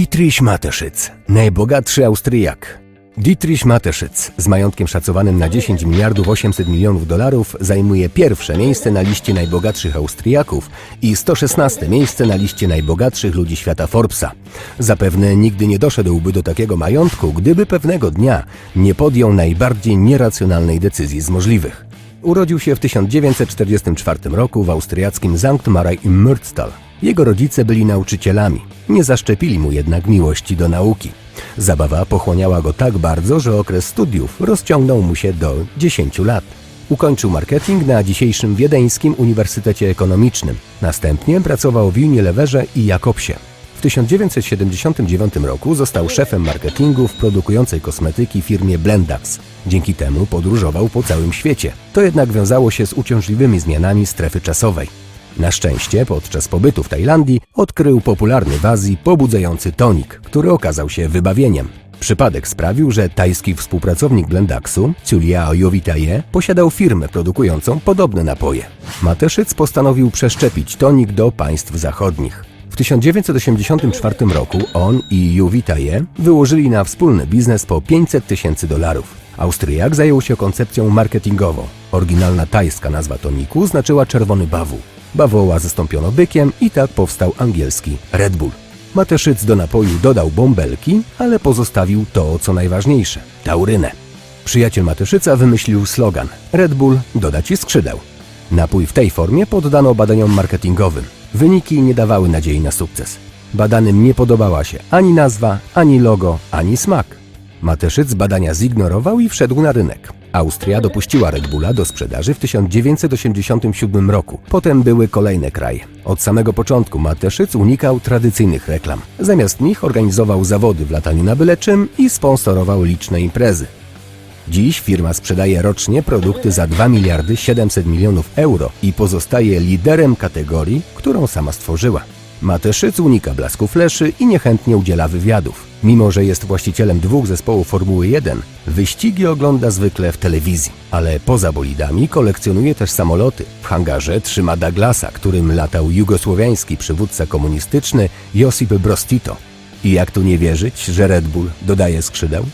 Dietrich Mateschitz, najbogatszy Austriak. Dietrich Mateschitz z majątkiem szacowanym na 10 miliardów 800 milionów dolarów zajmuje pierwsze miejsce na liście najbogatszych Austriaków i 116 miejsce na liście najbogatszych ludzi świata Forbesa. Zapewne nigdy nie doszedłby do takiego majątku, gdyby pewnego dnia nie podjął najbardziej nieracjonalnej decyzji z możliwych. Urodził się w 1944 roku w austriackim Sankt Maraj im Mürztal. Jego rodzice byli nauczycielami. Nie zaszczepili mu jednak miłości do nauki. Zabawa pochłaniała go tak bardzo, że okres studiów rozciągnął mu się do 10 lat. Ukończył marketing na dzisiejszym Wiedeńskim Uniwersytecie Ekonomicznym. Następnie pracował w Unileverze i Jakobsie. W 1979 roku został szefem marketingu w produkującej kosmetyki firmie Blendax. Dzięki temu podróżował po całym świecie. To jednak wiązało się z uciążliwymi zmianami strefy czasowej. Na szczęście podczas pobytu w Tajlandii odkrył popularny w Azji pobudzający tonik, który okazał się wybawieniem. Przypadek sprawił, że tajski współpracownik Blendaxu, Ciulia Jovitaje, posiadał firmę produkującą podobne napoje. Mateszyc postanowił przeszczepić tonik do państw zachodnich. W 1984 roku on i Jovitaje wyłożyli na wspólny biznes po 500 tysięcy dolarów. Austriak zajął się koncepcją marketingową. Oryginalna tajska nazwa toniku znaczyła czerwony bawół. Bawoła zastąpiono bykiem i tak powstał angielski Red Bull. Mateszyc do napoju dodał bąbelki, ale pozostawił to, co najważniejsze – taurynę. Przyjaciel Mateszyca wymyślił slogan Red Bull doda ci skrzydeł. Napój w tej formie poddano badaniom marketingowym. Wyniki nie dawały nadziei na sukces. Badanym nie podobała się ani nazwa, ani logo, ani smak. Mateszyc badania zignorował i wszedł na rynek. Austria dopuściła Red Bulla do sprzedaży w 1987 roku. Potem były kolejne kraje. Od samego początku Mateszyc unikał tradycyjnych reklam. Zamiast nich organizował zawody w lataniu na byle czym i sponsorował liczne imprezy. Dziś firma sprzedaje rocznie produkty za 2 miliardy 700 milionów euro i pozostaje liderem kategorii, którą sama stworzyła. Mateszyc unika blasku fleszy i niechętnie udziela wywiadów. Mimo, że jest właścicielem dwóch zespołów Formuły 1, wyścigi ogląda zwykle w telewizji. Ale poza bolidami kolekcjonuje też samoloty. W hangarze trzyma Douglasa, którym latał jugosłowiański przywódca komunistyczny Josip Broz Tito. I jak tu nie wierzyć, że Red Bull dodaje skrzydeł?